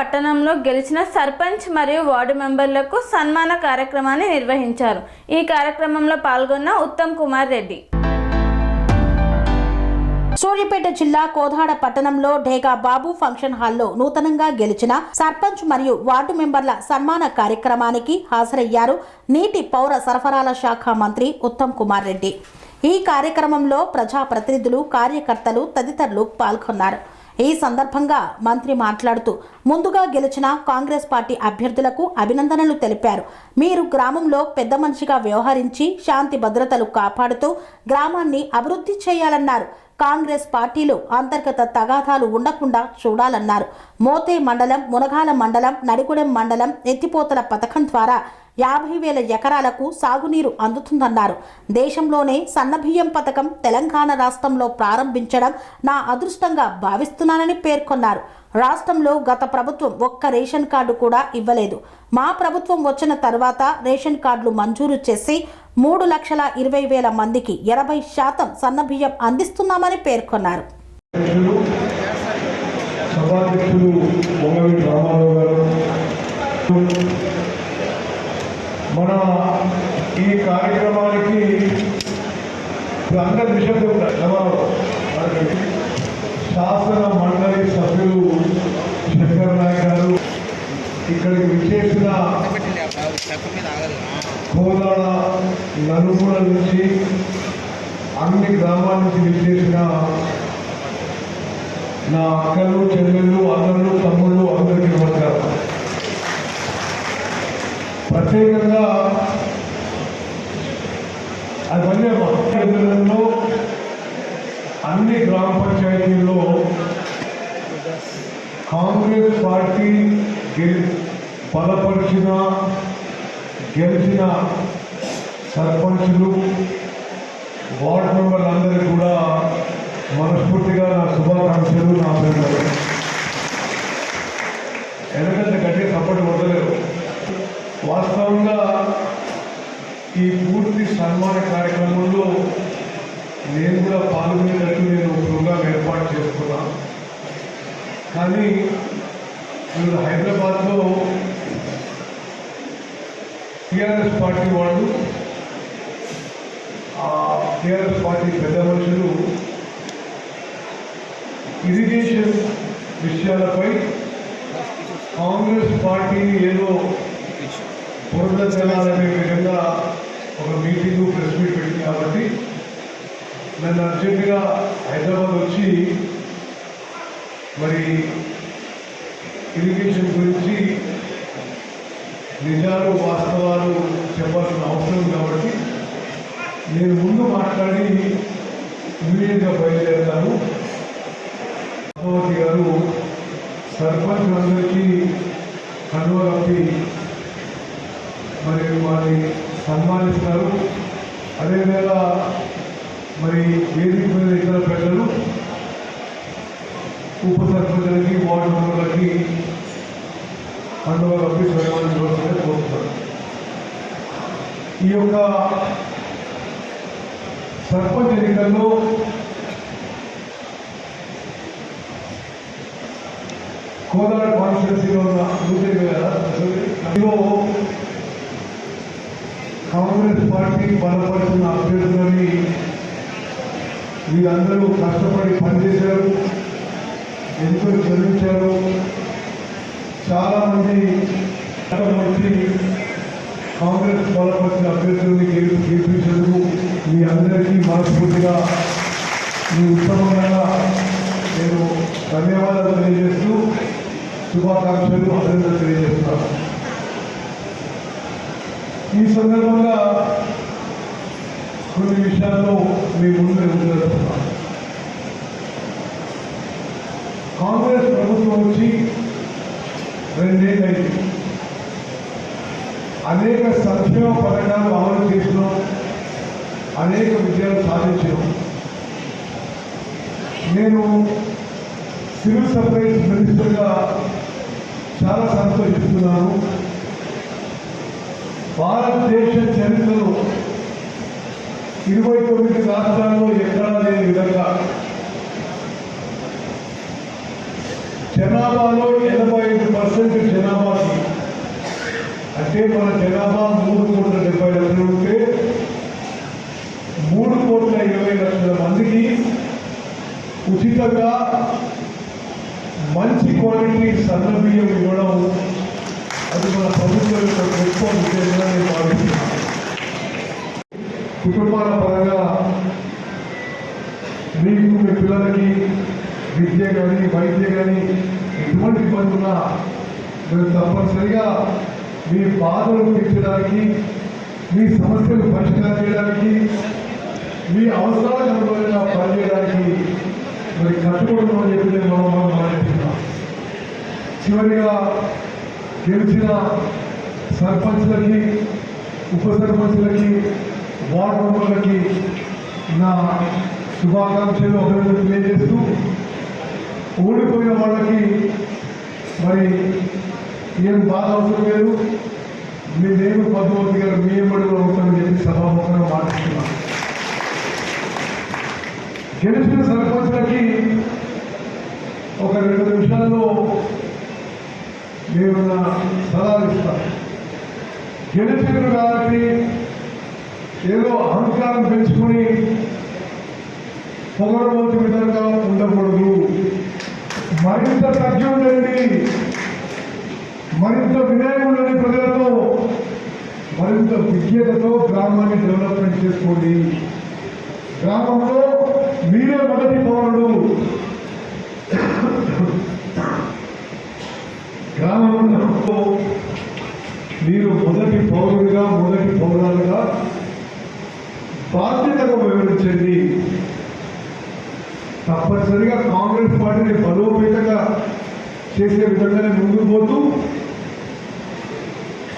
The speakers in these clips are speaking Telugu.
పట్టణంలో గెలిచిన సర్పంచ్ మరియు వార్డు మెంబర్లకు సన్మాన కార్యక్రమాన్ని నిర్వహించారు. ఈ కార్యక్రమంలో పాల్గొన్న ఉత్తమ్ కుమార్ రెడ్డి. సూర్యాపేట జిల్లా కోదాడ పట్టణంలో ఢేగా బాబు ఫంక్షన్ హాల్లో నూతనంగా గెలిచిన సర్పంచ్ మరియు వార్డు మెంబర్ల సన్మాన కార్యక్రమానికి హాజరయ్యారు నీటి పౌర సరఫరాల శాఖ మంత్రి ఉత్తమ్ కుమార్ రెడ్డి. ఈ కార్యక్రమంలో ప్రజాప్రతినిధులు కార్యకర్తలు తదితరులు పాల్గొన్నారు. ఈ సందర్భంగా మంత్రి మాట్లాడుతూ ముందుగా గెలిచిన కాంగ్రెస్ పార్టీ అభ్యర్థులకు అభినందనలు తెలిపారు. మీరు గ్రామంలో పెద్ద మనిషిగా వ్యవహరించి శాంతి భద్రతలు కాపాడుతూ గ్రామాన్ని అభివృద్ధి చేయాలన్నారు. కాంగ్రెస్ పార్టీలో అంతర్గత తగాదాలు ఉండకుండా చూడాలన్నారు. మోతే మండలం మునగాల మండలం నడిగూడెం మండలం ఎత్తిపోతల పథకం ద్వారా యాభై వేల ఎకరాలకు సాగునీరు అందుతుందన్నారు. దేశంలోనే సన్నబియ్యం పథకం తెలంగాణ రాష్ట్రంలో ప్రారంభించడం నా అదృష్టంగా భావిస్తున్నానని పేర్కొన్నారు. రాష్ట్రంలో గత ప్రభుత్వం ఒక్క రేషన్ కార్డు కూడా ఇవ్వలేదు. మా ప్రభుత్వం వచ్చిన తర్వాత రేషన్ కార్డులు మంజూరు చేసి మూడు లక్షల ఇరవై వేల మందికి ఎనభై శాతం సన్నబియ్యం అందిస్తున్నామని పేర్కొన్నారు. సభాధ్యక్షులు రామారావు గారు మన ఈ కార్యక్రమానికి ఇప్పుడు అందరి నిశ్శబ్దం శాసన మండలి సభ్యులు శంకర్ నాయక్ గారు ఇక్కడికి విచ్చేసిన కోదాడ నలుగుల నుంచి అన్ని గ్రామాల నుంచి విచ్చేసిన నా అక్కలు చెల్లెళ్ళు అన్నలు తమ్ముళ్ళు అందరికీ నమస్కారం. ప్రత్యేకంగా అది మళ్ళీ అన్ని గ్రామ పంచాయతీల్లో కాంగ్రెస్ పార్టీ గెలి బలపరిచిన గెలిచిన సర్పంచులు వార్డు మెంబర్లందరికీ కూడా మనస్ఫూర్తిగా నా శుభాకాంక్షలు నా అభినందనలు. ఎందుకంటే గట్టి సపోర్ట్ కొట్టలేరు వాస్తవంగా ఈ పూర్తి సన్మాన కార్యక్రమంలో నేను కూడా పాల్గొనేటట్టు నేను ప్రోగ్రాం ఏర్పాటు చేసుకున్నాను కానీ ఇప్పుడు హైదరాబాద్లో టీఆర్ఎస్ పార్టీ వాళ్ళు టీఆర్ఎస్ పార్టీ పెద్ద మనుషులు ఇరిగేషన్ విషయాలపై కాంగ్రెస్ పార్టీని ఏదో బురద జనాలనే విధంగా ఒక మీటింగ్ ప్రెస్ మీట్ పెట్టింది కాబట్టి నన్ను అర్జెంటుగా హైదరాబాద్ వచ్చి మరి ఇరిగేషన్ గురించి నిజాలు వాస్తవాలు చెప్పాల్సిన అవసరం కాబట్టి నేను ముందు మాట్లాడి ఇమీడియట్గా బయలుదేరుతాను. పద్మావతి గారు సర్పంచ్ అందరికీ కన్నువ కప్పి మరి వారిని సన్మానిస్తారు. అదేవిధంగా మరి వేదిక మీద ఇతర పెద్దలు ఉప సర్పంచులకి వార్డు మెంబర్లకి అందువల్ల కప్పి కోరుతున్నారు ఈ యొక్క సర్పంచ్ ఎన్నికల్లో కోదాడ కాన్స్టిట్యూన్సీలో ఉన్న నూతన కదా కాంగ్రెస్ పార్టీ బలపడుతున్న అభ్యర్థులని వీరందరూ కష్టపడి పనిచేశారు ఎంతో శ్రమించారు చాలామంది వచ్చి కాంగ్రెస్ బలపరిచిన అభ్యర్థుల్ని గెలిపి గెలిపించేందుకు మీ అందరికీ మనస్ఫూర్తిగా మీ ఉత్తమంగా నేను ధన్యవాదాలు తెలియజేస్తూ శుభాకాంక్షలు అభినందనలు తెలియజేస్తున్నాను. ఈ సందర్భంగా కొన్ని విషయాల్లో మీ ముందు ఉంటున్నాను కాంగ్రెస్ ప్రభుత్వం వచ్చి రెండేళ్ళైంది. అనేక సంక్షేమ పథకాలు అమలు చేసినాం. అనేక విజయాలు సాధించినాం. నేను సివిల్ సప్లైస్ మినిస్టర్గా చాలా సంతోషిస్తున్నాను. భారతదేశ చరిత్రలో ఇరవై తొమ్మిది రాష్ట్రాల్లో ఎక్కడా లేని విధంగా జనాభాలో ఎనభై ఐదు పర్సెంట్ జనాభాకి అంటే మన జనాభా మూడు కోట్ల డెబ్బై లక్షలు ఉంటే మూడు కోట్ల ఇరవై లక్షల మందికి ఉచితంగా మంచి క్వాలిటీ సన్న బియ్యం ఇవ్వడం అది మన ప్రభుత్వం యొక్క గొప్ప విషయంగా నేను భావిస్తున్నాను. కుటుంబాల పరంగా మీకు మీ పిల్లలకి విద్య కానీ వైద్య కానీ ఎటువంటి ఇబ్బంది ఉన్నా మీరు తప్పనిసరిగా మీ బాధలు తీర్చడానికి మీ సమస్యలు పరిష్కారం చేయడానికి మీ అవసరాలకు అనుగుణంగా పనిచేయడానికి మరి కట్టుబడుతున్నామని చెప్పి నేను మనం మనం మాట్లాడుతున్నాం చివరిగా గెలిచిన సర్పంచ్లకి ఉప సర్పంచ్లకి వార్డు మెంబర్లకి నా శుభాకాంక్షలు అభినందనలు తెలియజేస్తూ ఓడిపోయిన వాళ్ళకి మరి ఏం బాధ అవసరం లేదు. మీ నేను పద్మావతి గారు మీ ఎంబడిలో ఉంటామని చెప్పి సభాముఖంగా మాట్లాడుతున్నాను గెలిచిన సర్పంచ్లకి ఒక రెండు నిమిషాల్లో నేను సలహాలు ఇస్తాను గెలిచిన కాబట్టి ఏదో అహంకారం పెంచుకొని పొగడబోతు విధంగా ఉండకూడదు. మరింత తగ్గి ఉండండి. మరింత వినయం ఉండండి ప్రజలతో. మరింత విజ్ఞతతో గ్రామాన్ని డెవలప్మెంట్ చేసుకోండి. గ్రామంలో మీరే మొదటి పౌరుడు గ్రామంలో మీరు మొదటి పౌరుడిగా మొదటి పౌరాలుగా బాధ్యతగా వివరించండి తప్పనిసరిగా కాంగ్రెస్ పార్టీని బలోపేతంగా చేసే విధంగానే ముందుకు పోతూ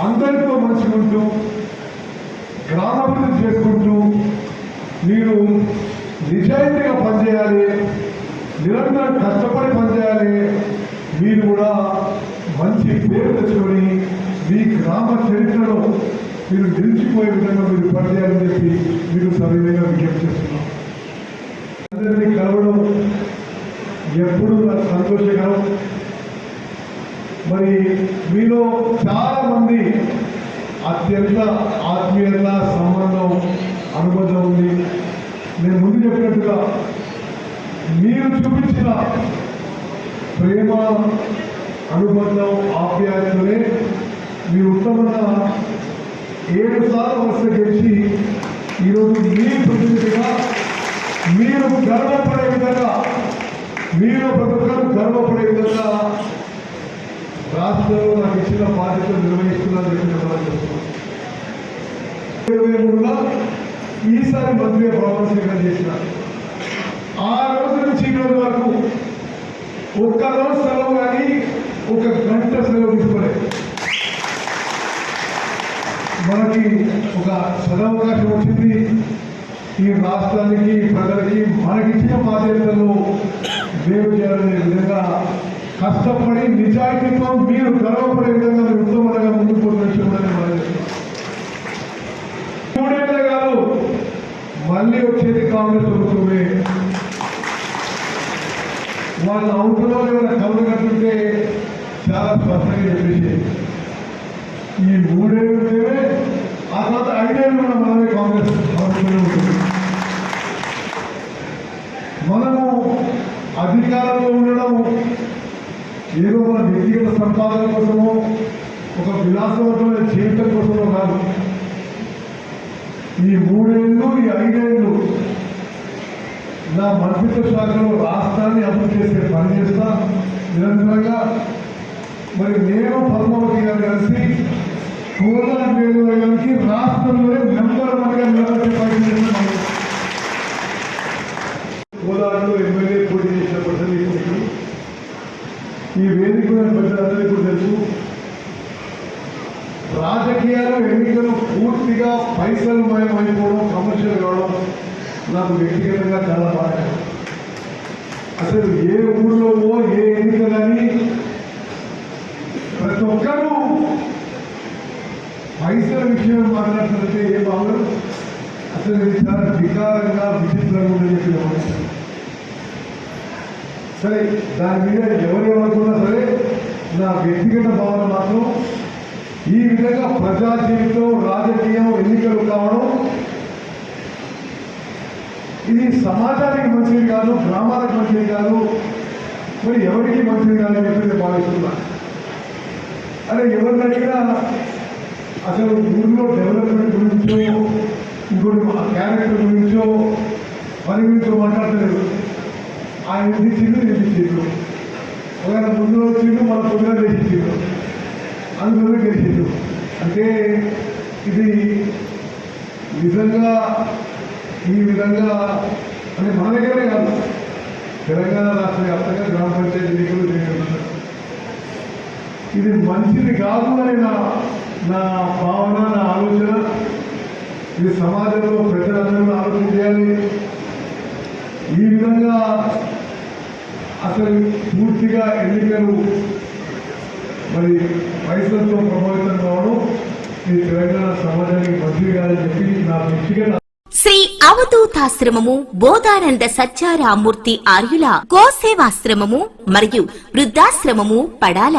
అందరితో మంచిగా ఉంటూ గ్రామాభివృద్ధి చేసుకుంటూ మీరు నిజాయితీగా పనిచేయాలి నిరంతరం కష్టపడి పనిచేయాలి మీరు కూడా మంచి పేరు తెచ్చుకొని మీ గ్రామ చరిత్రలో మీరు నిలిచిపోయే విధంగా మీరు పనిచేయాలని చెప్పి మీరు సవిధంగా విజ్ఞప్తి చేస్తున్నాం. అందరినీ కలవడం ఎప్పుడు నాకు సంతోషకరం. మరి మీలో చాలా మంది అత్యంత ఆత్మీయత సంబంధం అనుబంధం ఉంది. నేను ముందు చెప్పినట్టుగా మీరు చూపించిన ప్రేమ అనుబంధం ఆప్యాయతలే మీ ఉత్తమంగా ఏడు సార్లు వరుస గెలిచి ఈరోజు మీ ప్రతినిధిగా మీరు గర్వపడే విధంగా మీరు ప్రభుత్వం గర్వపడే విధంగా రాష్ట్రంలో నాకు ఇచ్చిన బాధ్యతలు నిర్వహిస్తున్నారని చెప్పిన వాళ్ళు ఇరవై మూడులో ఈసారి మంత్రి ప్రమాణ స్వీకారం చేసిన. ఆ రోజు నుంచి ఈ రోజు వరకు ఒక్క రోజు సెలవు ఒక గంట సెలవు తీసుకోలేదు. మనకి ఒక సదవకాశం వచ్చింది. ఈ రాష్ట్రానికి ప్రజలకి మనకిచ్చిన బాధ్యతలు వేరు చేయాలనే విధంగా కష్టపడి నిజాయితీతో మీరు గర్వపడే విధంగా మీరు ఉత్తమంగా ముందుకు పోతున్న మూడేళ్ళే కాదు మళ్ళీ వచ్చేది కాంగ్రెస్ ప్రభుత్వమే. వాళ్ళ అవుట్లో ఏమైనా కవులు కట్టుంటే చాలా స్పష్టంగా చెప్పింది ఈ మూడేళ్ళు ఆ తర్వాత ఐదేళ్ళు కూడా మనమే కాంగ్రెస్ ప్రభుత్వమే ఉంటుంది మనము అధికారంలో ఉండడం ఏదో మన వ్యక్తిగత సంపాదన కోసమో ఒక విలాసవంతమైన జీవితం కోసమో కాదు. ఈ మూడేళ్ళు ఈ ఐదేళ్ళు నా మంత్రిత్వ శాఖలో రాష్ట్రాన్ని అభివృద్ధి చేసే పని చేస్తా నిరంతరంగా మరి నేను పద్మావతి గారు కలిసి కోదాడ నియోజకవర్గానికి రాష్ట్రంలోనే నెంబర్ వన్గా నిలబెట్టే పని చేస్తున్నాం కోదాడలో ఎమ్మెల్యే పోటీ చేసిన ప్రజలు ఈ వేదిక ప్రజలందరికీ తెలుసు. రాజకీయాలు ఎన్నికలు పూర్తిగా పైసలు మయం అయిపోవడం కమర్షియల్ కావడం నాకు వ్యక్తిగతంగా చాలా బాధ. అసలు ఏ ఊళ్ళో ఏ ఎన్నిక కానీ ప్రతి ఒక్కరూ పైసల విషయం మాట్లాడుతుంటే ఏ బాగుండదు. అసలు ఇది చాలా వికారంగా విచిత్రంగా ఉందని చెప్పి సరే దాని మీద ఎవరేమనుకున్నా సరే నా వ్యక్తిగత భావన మాత్రం ఈ విధంగా ప్రజా జీవితం రాజకీయం ఎన్నికలు కావడం ఇది సమాజానికి మంచిది కాదు గ్రామాలకు మంచిది కాదు మరి ఎవరికి మంచిది కాదు చెప్పి భావిస్తున్నాను. అరే ఎవరిని అడిగినా? అసలు ఊళ్ళో డెవలప్మెంట్ గురించో ఇంకోటి మా క్యారెక్టర్ గురించో పని గురించో మాట్లాడలేదు ఆయన ఇచ్చిండు నేను ఇచ్చిండు ఒకవేళ ముందు వచ్చిండు మన పొద్దున చేసిండు అందులో గెలిచిండు అంటే ఇది నిజంగా ఈ విధంగా అంటే మన దగ్గరే కాదు. తెలంగాణ రాష్ట్ర వ్యాప్తంగా గ్రామ పంచాయతీ ఎన్నికలు జరిగినాయి. ఇది మంచిది కాదు అని నా నా భావన నా ఆలోచన. ఇది సమాజంలో ప్రజలందరూ ఆలోచన చేయాలి. ఈ విధంగా అసలు పూర్తిగా ఎన్నికలు మరి వయసులతో ప్రభావితం కావడం ఈ తెలంగాణ సమాజానికి మంచిది కాదని చెప్పి నా వ్యక్తిగత శ్రీ అవధూతాశ్రమము బోధానంద సత్యారామూర్తి ఆర్యుల గోసేవాశ్రమము మరియు వృద్ధాశ్రమము పడాల.